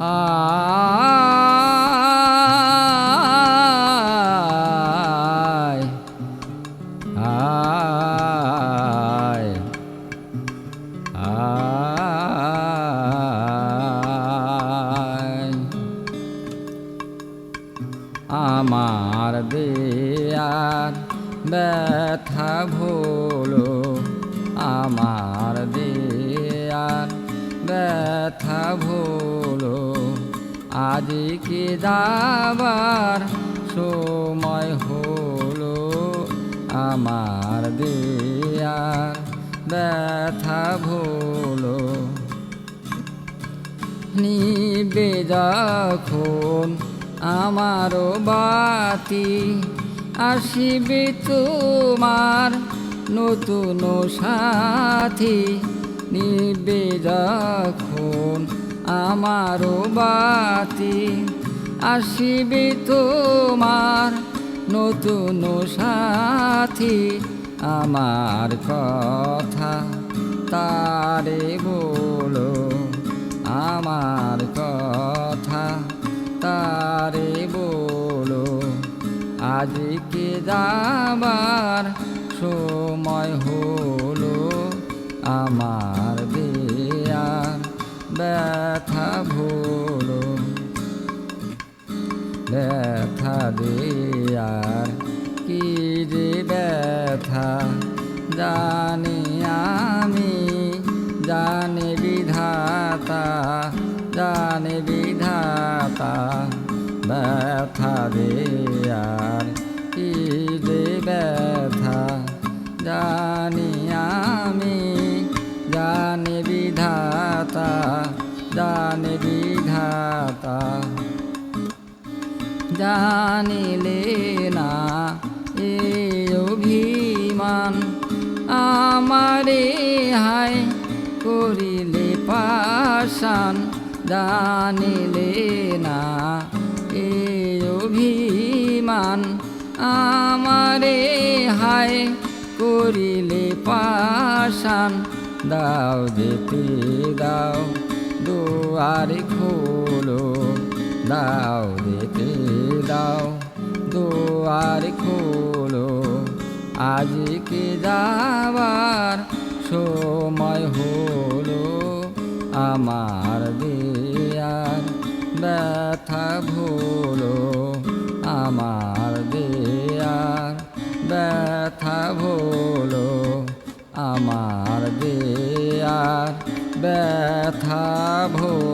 আয় আমার দেয়ার ব্যথা ভোলো আমার দেয়ার ব্যথা ভোলো। আজ কি যাবার সময় হলো আমার দেয়ার ব্যথা ভোলো। নিবে যখন আমারও বাতি, আসিবে তোমার নতুন সাথী। নিবে যখন আমারও বাতি আসিবে তোমার নতুন সাথী। আমার কথা তারে বলো, আমার কথা তারে বলো। আজকে যাবার সময় হলো আমার দেয়ার ব্যথা ব্যথা দেয়ার কি যে ব্যথা? জানি আমি জানে বিধাতা জানে বিধাতা ব্যথা দেয়ার কি যে ব্যথা? জানি আমি জানে বিধাতা জানে বিধাতা জানিলে না এ অভিমান আমারে হায় করিলে পাশান জানিলে না এ অভিমান আমারে হায় করিলে পাশান দাও যেতে দাও দুয়ারে খোলো দাও দাও দুয়ার খোলো। আজকে যাবার সময় হলো। আমার দেয়ার ব্যথা ভোলো। আমার দেয়ার ব্যথা ভোলো। আমার দেয়ার ব্যথা ভোল।